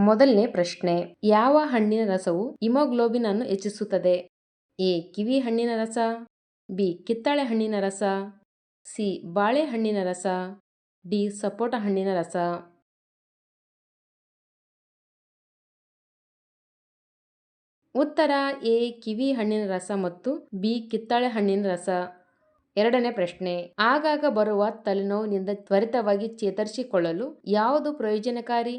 ಮೊದಲನೇ ಪ್ರಶ್ನೆ, ಯಾವ ಹಣ್ಣಿನ ರಸವು ಹಿಮೋಗ್ಲೋಬಿನ್ ಅನ್ನು ಹೆಚ್ಚಿಸುತ್ತದೆ? ಎ, ಕಿವಿ ಹಣ್ಣಿನ ರಸ, ಬಿ, ಕಿತ್ತಳೆ ಹಣ್ಣಿನ ರಸ, ಸಿ ಬಾಳೆಹಣ್ಣಿನ ರಸ, ಡಿ, ಸಪೋಟ ಹಣ್ಣಿನ ರಸ. ಉತ್ತರ, ಎ, ಕಿವಿ ಹಣ್ಣಿನ ರಸ ಮತ್ತು ಬಿ, ಕಿತ್ತಳೆ ಹಣ್ಣಿನ ರಸ. ಎರಡನೇ ಪ್ರಶ್ನೆ, ಆಗಾಗ ಬರುವ ತಲೆನೋವಿನಿಂದ ತ್ವರಿತವಾಗಿ ಚೇತರಿಸಿಕೊಳ್ಳಲು ಯಾವುದು ಪ್ರಯೋಜನಕಾರಿ?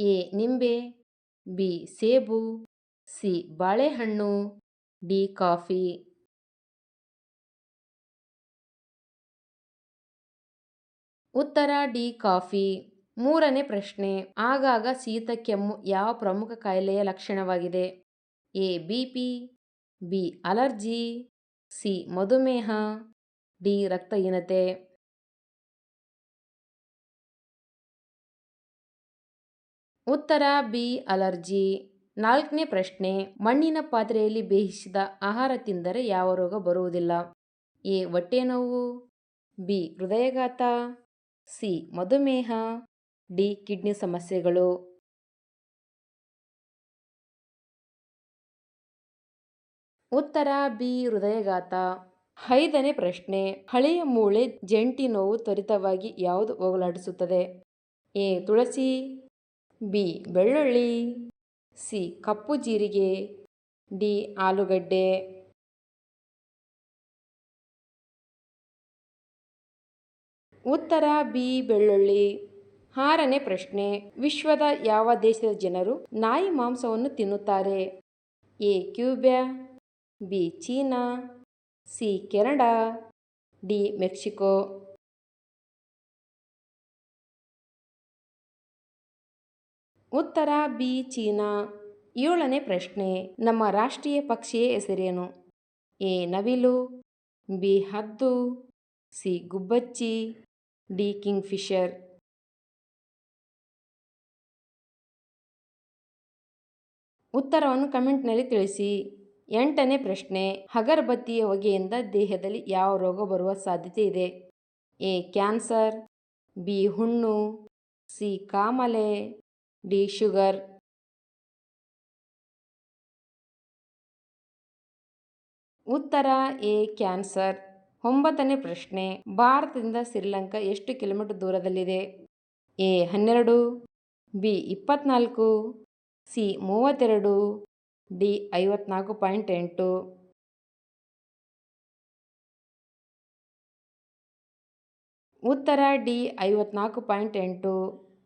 ಎ ನಿಂಬೆ, ಬಿ ಸೇಬು, ಸಿ ಬಾಳೆಹಣ್ಣು, ಡಿ ಕಾಫಿ. ಉತ್ತರ ಡಿ ಕಾಫಿ. ಮೂರನೇ ಪ್ರಶ್ನೆ, ಆಗಾಗ ಶೀತ ಕೆಮ್ಮು ಯಾವ ಪ್ರಮುಖ ಕಾಯಿಲೆಯ ಲಕ್ಷಣವಾಗಿದೆ? A B P, B allergy, C ಮಧುಮೇಹ, ಡಿ ರಕ್ತಹೀನತೆ. ಉತ್ತರ ಬಿ, ಅಲರ್ಜಿ. ನಾಲ್ಕನೇ ಪ್ರಶ್ನೆ, ಮಣ್ಣಿನ ಪಾತ್ರೆಯಲ್ಲಿ ಬೇಯಿಸಿದ ಆಹಾರ ತಿಂದರೆ ಯಾವ ರೋಗ ಬರುವುದಿಲ್ಲ? ಎ ಹೊಟ್ಟೆ ನೋವು ಬಿ, ಹೃದಯಘಾತ. ಸಿ, ಮಧುಮೇಹ. ಡಿ, ಕಿಡ್ನಿ ಸಮಸ್ಯೆಗಳು. ಉತ್ತರ ಬಿ, ಹೃದಯಘಾತ. ಐದನೇ ಪ್ರಶ್ನೆ, ಹಳೆಯ ಮೂಳೆ ಜಂಟಿ ನೋವು ತ್ವರಿತವಾಗಿ ಯಾವುದು ಹೋಗಲಾಡಿಸುತ್ತದೆ? ಎ, ತುಳಸಿ. ಬಿ. ಬೆಳ್ಳುಳ್ಳಿ, ಸಿ. ಕಪ್ಪು ಜೀರಿಗೆ, ಡಿ. ಆಲೂಗಡ್ಡೆ. ಉತ್ತರ ಬಿ. ಬೆಳ್ಳುಳ್ಳಿ. ಆರನೇ ಪ್ರಶ್ನೆ. ವಿಶ್ವದ ಯಾವ ದೇಶದ ಜನರು ನಾಯಿ ಮಾಂಸವನ್ನು ತಿನ್ನುತ್ತಾರೆ? A. Cuba, B. China, C. Canada, D. Mexico. ಉತ್ತರ ಬಿ ಚೀನಾ ಏಳನೇ ಪ್ರಶ್ನೆ. ನಮ್ಮ ರಾಷ್ಟ್ರೀಯ ಪಕ್ಷಿಯ ಹೆಸರೇನು? ಎ. ನವಿಲು, ಬಿ. ಹದ್ದು, ಸಿ. ಗುಬ್ಬಚ್ಚಿ, ಡಿ. ಕಿಂಗ್ ಫಿಶರ್ ಉತ್ತರವನ್ನು ಕಮೆಂಟ್ನಲ್ಲಿ ತಿಳಿಸಿ. ಎಂಟನೇ ಪ್ರಶ್ನೆ. ಅಗರಬತ್ತಿಯ ಹೊಗೆಯಿಂದ ದೇಹದಲ್ಲಿ ಯಾವ ರೋಗ ಬರುವ ಸಾಧ್ಯತೆ ಇದೆ? ಎ. Cancer, B. ಹುಣ್ಣು, ಸಿ. ಕಾಮಲೆ ಡಿ ಶುಗರ್. ಉತ್ತರ, ಎ, ಕ್ಯಾನ್ಸರ್. ಒಂಬತ್ತನೇ ಪ್ರಶ್ನೆ, ಭಾರತದಿಂದ ಶ್ರೀಲಂಕಾ ಎಷ್ಟು ಕಿಲೋಮೀಟರ್ ದೂರದಲ್ಲಿದೆ? ಎ, ಹನ್ನೆರಡು, ಬಿ ಇಪ್ಪತ್ತ್ನಾಲ್ಕು ಸಿ, ಮೂವತ್ತೆರಡು, ಡಿ, ಐವತ್ನಾಲ್ಕು ಪಾಯಿಂಟ್ ಎಂಟು. ಉತ್ತರ, ಡಿ, ಐವತ್ನಾಲ್ಕು ಪಾಯಿಂಟ್ ಎಂಟು.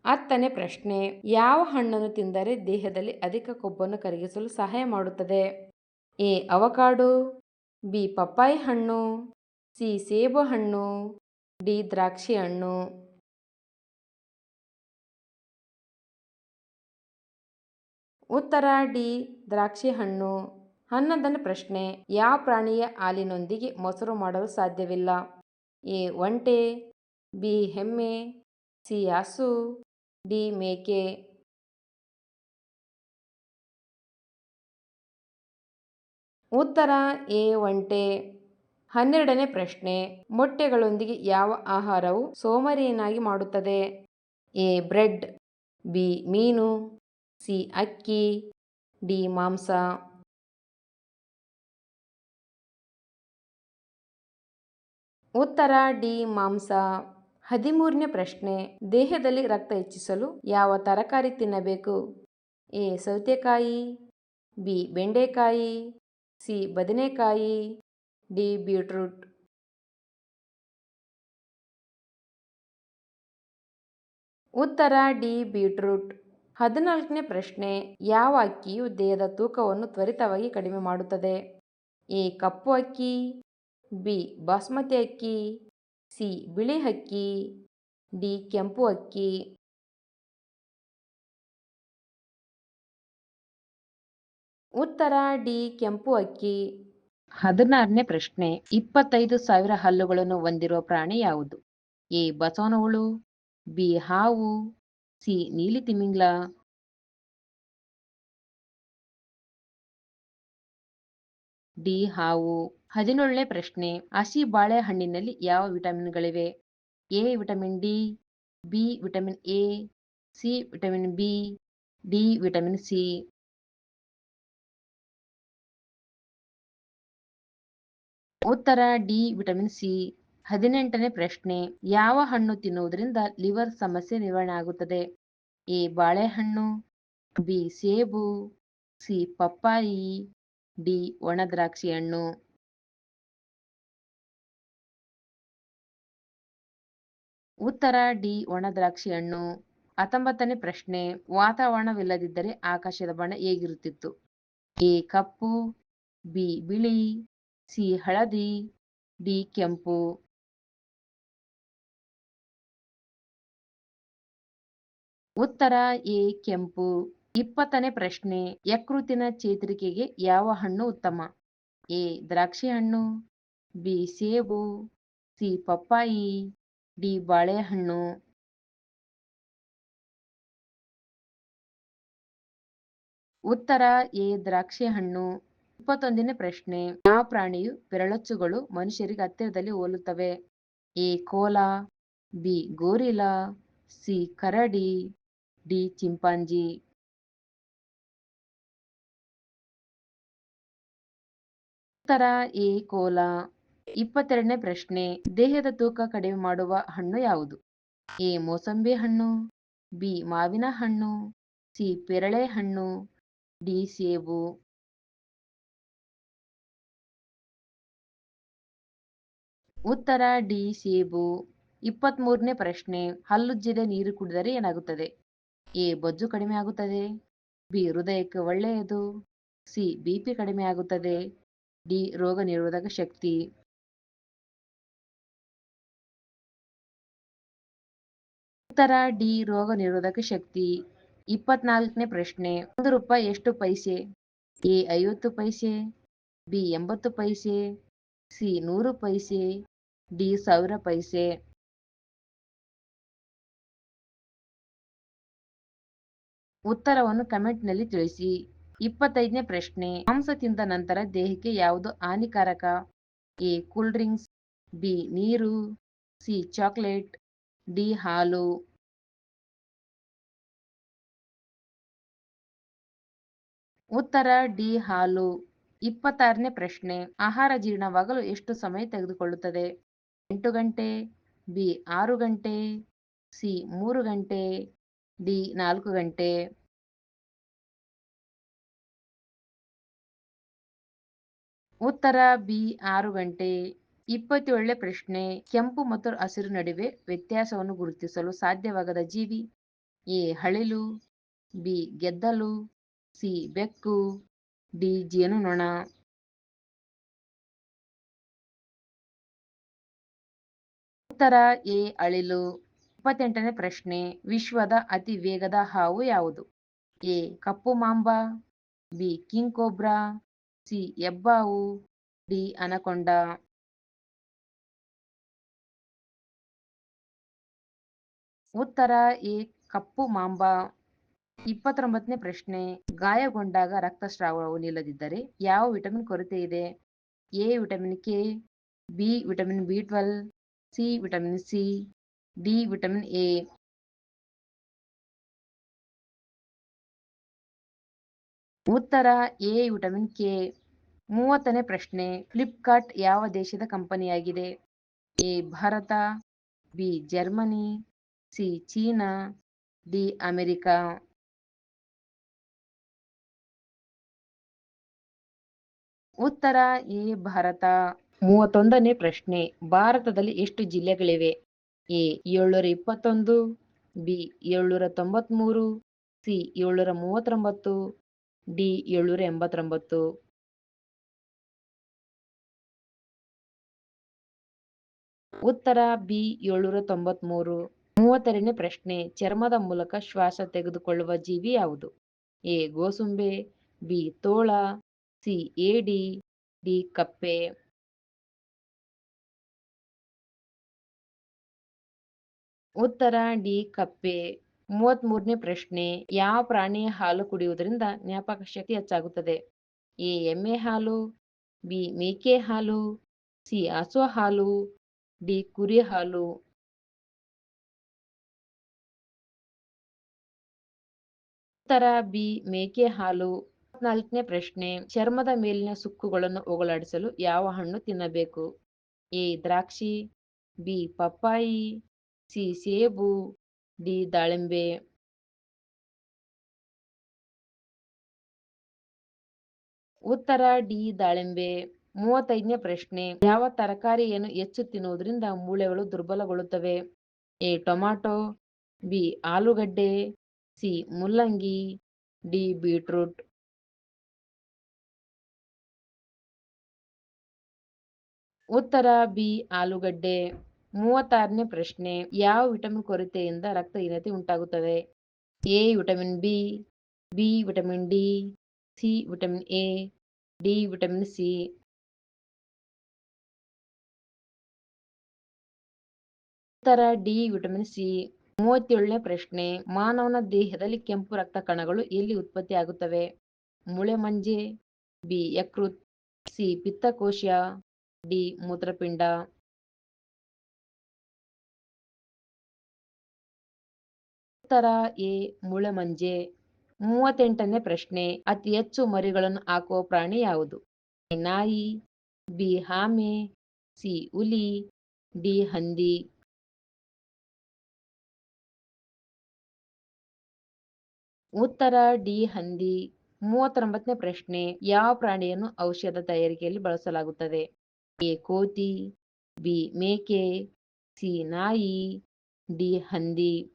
ಹತ್ತನೇ ಪ್ರಶ್ನೆ, ಯಾವ ಹಣ್ಣನ್ನು ತಿಂದರೆ ದೇಹದಲ್ಲಿ ಅಧಿಕ ಕೊಬ್ಬನ್ನು ಕರಗಿಸಲು ಸಹಾಯ ಮಾಡುತ್ತದೆ? ಎ, ಅವಕಾಡು, ಬಿ, ಪಪ್ಪಾಯಿ ಹಣ್ಣು, ಸಿ, ಸೇಬು ಹಣ್ಣು, ಡಿ, ದ್ರಾಕ್ಷಿ ಹಣ್ಣು. ಉತ್ತರ, ಡಿ, ದ್ರಾಕ್ಷಿ ಹಣ್ಣು. ಹನ್ನೊಂದನೇ ಪ್ರಶ್ನೆ, ಯಾವ ಪ್ರಾಣಿಯ ಹಾಲಿನೊಂದಿಗೆ ಮೊಸರು ಮಾಡಲು ಸಾಧ್ಯವಿಲ್ಲ? ಎ, ಒಂಟೆ, ಬಿ, ಹೆಮ್ಮೆ, ಸಿ, ಹಸು. ಡಿ ಮೇಕೆ ಉತ್ತರ ಎ ಒಂಟೆ ಹನ್ನೆರಡನೇ ಪ್ರಶ್ನೆ, ಮೊಟ್ಟೆಗಳೊಂದಿಗೆ ಯಾವ ಆಹಾರವು ಸೋಮರಿಯನ್ನಾಗಿ ಮಾಡುತ್ತದೆ? ಎ ಬ್ರೆಡ್, ಬಿ ಮೀನು, ಸಿ ಅಕ್ಕಿ, ಡಿ ಮಾಂಸ. ಉತ್ತರ ಡಿ ಮಾಂಸ. ಹದಿಮೂರನೇ ಪ್ರಶ್ನೆ, ದೇಹದಲ್ಲಿ ರಕ್ತ ಹೆಚ್ಚಿಸಲು ಯಾವ ತರಕಾರಿ ತಿನ್ನಬೇಕು? ಎ, ಸೌತೆಕಾಯಿ, ಬಿ, ಬೆಂಡೆಕಾಯಿ, ಸಿ, ಬದನೆಕಾಯಿ, ಡಿ, ಬೀಟ್ರೂಟ್. ಉತ್ತರ, ಡಿ, ಬೀಟ್ರೂಟ್. ಹದಿನಾಲ್ಕನೇ ಪ್ರಶ್ನೆ, ಯಾವ ಅಕ್ಕಿಯು ದೇಹದ ತೂಕವನ್ನು ತ್ವರಿತವಾಗಿ ಕಡಿಮೆ ಮಾಡುತ್ತದೆ? ಎ, ಕಪ್ಪು ಅಕ್ಕಿ, ಬಿ, ಬಾಸ್ಮತಿ ಅಕ್ಕಿ ಸಿ. ಬಿಳಿ ಹಕ್ಕಿ, ಡಿ. ಕೆಂಪು ಅಕ್ಕಿ ಉತ್ತರ, ಡಿ. ಕೆಂಪು ಅಕ್ಕಿ ಹದಿನಾರನೇ ಪ್ರಶ್ನೆ. ಇಪ್ಪತ್ತೈದು ಸಾವಿರ ಹಲ್ಲುಗಳನ್ನು ಹೊಂದಿರುವ ಪ್ರಾಣಿ ಯಾವುದು? ಎ. ಬಸವನ ಹುಳು ಬಿ. ಹಾವು, ಸಿ. ನೀಲಿ ತಿಮಿಂಗ್ಲ. ಡಿ, ಹಾವು. ಹದಿನೇಳನೇ ಪ್ರಶ್ನೆ. ಹಸಿ ಬಾಳೆಹಣ್ಣಿನಲ್ಲಿ ಯಾವ ವಿಟಮಿನ್ಗಳಿವೆ A vitamin D, B vitamin A, C vitamin B, D vitamin C. ಉತ್ತರ ಡಿ ವಿಟಮಿನ್ ಸಿ. ಹದಿನೆಂಟನೇ ಪ್ರಶ್ನೆ. ಯಾವ ಹಣ್ಣು ತಿನ್ನುವುದರಿಂದ ಲಿವರ್ ಸಮಸ್ಯೆ ನಿವಾರಣೆ ಆಗುತ್ತದೆ? ಎ ಬಾಳೆಹಣ್ಣು, ಬಿ ಸೇಬು, ಸಿ ಪಪ್ಪಾಯಿ. ಡಿ ಒಣದ್ರಾಕ್ಷಿ ಹಣ್ಣು. ಉತ್ತರ, ಡಿ ಒಣದ್ರಾಕ್ಷಿ ಹಣ್ಣು. ಹತ್ತೊಂಬತ್ತನೇ ಪ್ರಶ್ನೆ, ವಾತಾವರಣವಿಲ್ಲದಿದ್ದರೆ ಆಕಾಶದ ಬಣ್ಣ ಹೇಗಿರುತ್ತಿತ್ತು? ಎ, ಕಪ್ಪು, ಬಿ, ಬಿಳಿ, ಸಿ, ಹಳದಿ, ಡಿ, ಕೆಂಪು. ಉತ್ತರ, ಎ, ಕೆಂಪು. ಇಪ್ಪತ್ತನೇ ಪ್ರಶ್ನೆ ಯಕೃತಿನ ಚೇತರಿಕೆಗೆ ಯಾವ ಹಣ್ಣು ಉತ್ತಮ? ಎ, ದ್ರಾಕ್ಷಿ ಹಣ್ಣು, ಬಿ, ಸೇಬು, ಸಿ, ಪಪ್ಪಾಯಿ, ಡಿ, ಬಾಳೆಹಣ್ಣು. ಉತ್ತರ, ಎ, ದ್ರಾಕ್ಷಿ ಹಣ್ಣು. ಇಪ್ಪತ್ತೊಂದನೇ ಪ್ರಶ್ನೆ, ಯಾವ ಪ್ರಾಣಿಯು ಬೆರಳಚ್ಚುಗಳು ಮನುಷ್ಯರಿಗೆ ಹತ್ತಿರದಲ್ಲಿ ಹೋಲುತ್ತವೆ? A, koala, B gorilla C, Karadi, D, chimpanzee. ಉತ್ತರ ಎ ಕೋಲ, ಇಪ್ಪತ್ತೆರಡನೇ ಪ್ರಶ್ನೆ, ದೇಹದ ತೂಕ ಕಡಿಮೆ ಮಾಡುವ ಹಣ್ಣು ಯಾವುದು? ಎ, ಮೋಸಂಬಿ ಹಣ್ಣು, ಬಿ, ಮಾವಿನ ಹಣ್ಣು, ಸಿ, ಪೇರಳೆ ಹಣ್ಣು, ಡಿ, ಸೇಬು. ಉತ್ತರ, ಡಿ, ಸೇಬು. ಇಪ್ಪತ್ತ್ ಮೂರನೇ ಪ್ರಶ್ನೆ, ಹಲ್ಲುಜ್ಜಿದ ನೀರು ಕುಡಿದರೆ ಏನಾಗುತ್ತದೆ? ಎ, ಬೊಜ್ಜು ಕಡಿಮೆ ಆಗುತ್ತದೆ, ಬಿ, ಹೃದಯಕ್ಕೆ ಒಳ್ಳೆಯದು, ಸಿ ಬಿಪಿ ಕಡಿಮೆ ಆಗುತ್ತದೆ. ಡಿ ರೋಗ ನಿರೋಧಕ ಶಕ್ತಿ ಉತ್ತರ ಡಿ ರೋಗ ನಿರೋಧಕ ಶಕ್ತಿ ಇಪ್ಪತ್ನಾಲ್ಕನೇ ಪ್ರಶ್ನೆ ಒಂದು ರೂಪಾಯಿ ಎಷ್ಟು ಪೈಸೆ? ಎ ಐವತ್ತು ಪೈಸೆ, ಬಿ ಎಂಬತ್ತು ಪೈಸೆ, ಸಿ ನೂರು ಪೈಸೆ, ಡಿ ಸಾವಿರ ಪೈಸೆ. ಉತ್ತರವನ್ನು ಕಮೆಂಟ್ನಲ್ಲಿ ತಿಳಿಸಿ. ಇಪ್ಪತ್ತೈದನೇ ಪ್ರಶ್ನೆ, ಮಾಂಸ ತಿಂದ ನಂತರ ದೇಹಕ್ಕೆ ಯಾವುದು ಹಾನಿಕಾರಕ? ಎ, ಕೂಲ್ ಡ್ರಿಂಕ್ಸ್, ಬಿ, ನೀರು, ಸಿ, ಚಾಕ್ಲೇಟ್, ಡಿ, ಹಾಲು. ಉತ್ತರ, ಡಿ, ಹಾಲು. ಇಪ್ಪತ್ತಾರನೇ ಪ್ರಶ್ನೆ, ಆಹಾರ ಜೀರ್ಣವಾಗಲು ಎಷ್ಟು ಸಮಯ ತೆಗೆದುಕೊಳ್ಳುತ್ತದೆ? ಎಂಟು ಗಂಟೆ, ಬಿ, ಆರು ಗಂಟೆ, ಸಿ, ಮೂರು ಗಂಟೆ, ಡಿ, ನಾಲ್ಕು ಗಂಟೆ. ಉತ್ತರ ಬಿ ಆರು ಗಂಟೆ, ಇಪ್ಪತ್ತೇಳನೇ ಪ್ರಶ್ನೆ, ಕೆಂಪು ಮತ್ತು ಹಸಿರು ನಡುವೆ ವ್ಯತ್ಯಾಸವನ್ನು ಗುರುತಿಸಲು ಸಾಧ್ಯವಾಗದ ಜೀವಿ? ಎ, ಹಳಿಲು, ಬಿ, ಗೆದ್ದಲು, ಸಿ, ಬೆಕ್ಕು, ಡಿ, ಜೇನುನೊಣ. ಉತ್ತರ ಎ, ಅಳಿಲು, ಇಪ್ಪತ್ತೆಂಟನೇ ಪ್ರಶ್ನೆ, ವಿಶ್ವದ ಅತಿ ವೇಗದ ಹಾವು ಯಾವುದು? A, cup mamba, B, king cobra C ಹೆಬ್ಬಾವು D anaconda. ಉತ್ತರ ಎ ಕಪ್ಪು ಮಾಂಬ. ಇಪ್ಪತ್ತೊಂಬತ್ತನೇ ಪ್ರಶ್ನೆ, ಗಾಯಗೊಂಡಾಗ ರಕ್ತಸ್ರಾವವು ನಿಲ್ಲದಿದ್ದರೆ ಯಾವ ವಿಟಮಿನ್ ಕೊರತೆ ಇದೆ? A vitamin K, B vitamin B twelve, C vitamin C, D vitamin A. ಉತ್ತರ ಎ ವಿಟಮಿನ್ ಕೆ. ಮೂವತ್ತನೇ ಪ್ರಶ್ನೆ, ಫ್ಲಿಪ್ಕಾರ್ಟ್ ಯಾವ ದೇಶದ ಕಂಪನಿಯಾಗಿದೆ? A, Bharat, B, Germany, C, China, D, America. ಉತ್ತರ ಎ, ಭಾರತ. ಮೂವತ್ತೊಂದನೇ ಪ್ರಶ್ನೆ, ಭಾರತದಲ್ಲಿ ಎಷ್ಟು ಜಿಲ್ಲೆಗಳಿವೆ? ಎ, ಏಳ್ನೂರ ಇಪ್ಪತ್ತೊಂದು, ಬಿ, ಏಳ್ನೂರ ತೊಂಬತ್ಮೂರು, ಸಿ, ಏಳ್ನೂರ ಮೂವತ್ತೊಂಬತ್ತು ಡಿ ಏಳ್ನೂರ ಎಂಬತ್ತೊಂಬತ್ತು. ಉತ್ತರ ಬಿ ಏಳ್ನೂರ ತೊಂಬತ್ಮೂರು. ಮೂವತ್ತೆರಡನೇ ಪ್ರಶ್ನೆ, ಚರ್ಮದ ಮೂಲಕ ಶ್ವಾಸ ತೆಗೆದುಕೊಳ್ಳುವ ಜೀವಿ ಯಾವುದು? ಎ, ಗೋಸುಂಬೆ, ಬಿ, ತೋಳ, ಸಿ ಏಡಿ ಡಿ, ಕಪ್ಪೆ. ಉತ್ತರ ಡಿ, ಕಪ್ಪೆ. ಮೂವತ್ಮೂರನೇ ಪ್ರಶ್ನೆ, ಯಾವ ಪ್ರಾಣಿ ಹಾಲು ಕುಡಿಯುವುದರಿಂದ ಜ್ಞಾಪಕ ಶಕ್ತಿ ಹೆಚ್ಚಾಗುತ್ತದೆ? ಎ, ಎಮ್ಮೆ ಹಾಲು, ಬಿ, ಮೇಕೆ ಹಾಲು, ಸಿ, ಹಸುವ ಹಾಲು, ಡಿ, ಕುರಿ ಹಾಲು. ಉತ್ತರ, ಬಿ, ಮೇಕೆ ಹಾಲು. ನಾಲ್ಕನೇ ಪ್ರಶ್ನೆ, ಚರ್ಮದ ಮೇಲಿನ ಸುಕ್ಕುಗಳನ್ನು ಹೋಗಲಾಡಿಸಲು ಯಾವ ಹಣ್ಣು ತಿನ್ನಬೇಕು? ಎ, ದ್ರಾಕ್ಷಿ, ಬಿ, ಪಪ್ಪಾಯಿ, ಸಿ, ಸೇಬು. ಡಿ ದಾಳಿಂಬೆ. ಉತ್ತರ, ಡಿ, ದಾಳಿಂಬೆ. ಮೂವತ್ತೈದನೇ ಪ್ರಶ್ನೆ. ಯಾವ ತರಕಾರಿಯನ್ನು ಹೆಚ್ಚು ತಿನ್ನುವುದರಿಂದ ಮೂಳೆಗಳು ದುರ್ಬಲಗೊಳ್ಳುತ್ತವೆ? ಎ, ಟೊಮಾಟೊ, ಬಿ, ಆಲೂಗಡ್ಡೆ, ಸಿ, ಮುಲ್ಲಂಗಿ, ಡಿ, ಬೀಟ್ರೂಟ್. ಉತ್ತರ, ಬಿ, ಆಲೂಗಡ್ಡೆ. ಮೂವತ್ತಾರನೇ ಪ್ರಶ್ನೆ, ಯಾವ ವಿಟಮಿನ್ ಕೊರತೆಯಿಂದ ರಕ್ತಹೀನತೆ ಉಂಟಾಗುತ್ತದೆ? A, vitamin B B, vitamin D, C, vitamin A, D, vitamin C. ಉತ್ತರ, ಡಿ, ವಿಟಮಿನ್ ಸಿ. ಮೂವತ್ತೇಳನೇ ಪ್ರಶ್ನೆ, ಮಾನವನ ದೇಹದಲ್ಲಿ ಕೆಂಪು ರಕ್ತ ಕಣಗಳು ಎಲ್ಲಿ ಉತ್ಪತ್ತಿಯಾಗುತ್ತವೆ ಮುಳೆ ಮಂಜೆ, ಬಿ, ಯಕೃತ್, ಸಿ, ಪಿತ್ತಕೋಶ, ಡಿ, ಮೂತ್ರಪಿಂಡ. ಉತ್ತರ ಎ ಮುಳೆಮಂಜೆ ಮೂವತ್ತೆಂಟನೇ ಪ್ರಶ್ನೆ, ಅತಿ ಹೆಚ್ಚು ಮರಿಗಳನ್ನು ಹಾಕುವ ಪ್ರಾಣಿ ಯಾವುದು? ನಾಯಿ, ಬಿ ಆಮೆ ಸಿ, ಹುಲಿ, ಡಿ, ಹಂದಿ. ಉತ್ತರ, ಡಿ, ಹಂದಿ. ಮೂವತ್ತೊಂಬತ್ತನೇ ಪ್ರಶ್ನೆ, ಯಾವ ಪ್ರಾಣಿಯನ್ನು ಔಷಧ ತಯಾರಿಕೆಯಲ್ಲಿ ಬಳಸಲಾಗುತ್ತದೆ? ಎ, ಕೋತಿ, ಬಿ, ಮೇಕೆ, ಸಿ, ನಾಯಿ, ಡಿ, ಹಂದಿ.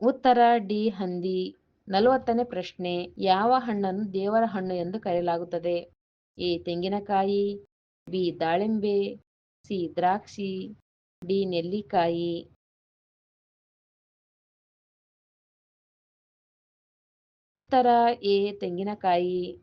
ಉತ್ತರ ಡಿ ಹಂದಿ ನಲವತ್ತನೇ ಪ್ರಶ್ನೆ, ಯಾವ ಹಣ್ಣನ್ನು ದೇವರ ಹಣ್ಣು ಎಂದು ಕರೆಯಲಾಗುತ್ತದೆ? ಎ, ತೆಂಗಿನಕಾಯಿ, ಬಿ, ದಾಳಿಂಬೆ, ಸಿ, ದ್ರಾಕ್ಷಿ, ಡಿ, ನೆಲ್ಲಿಕಾಯಿ. ಉತ್ತರ ಎ, ತೆಂಗಿನಕಾಯಿ.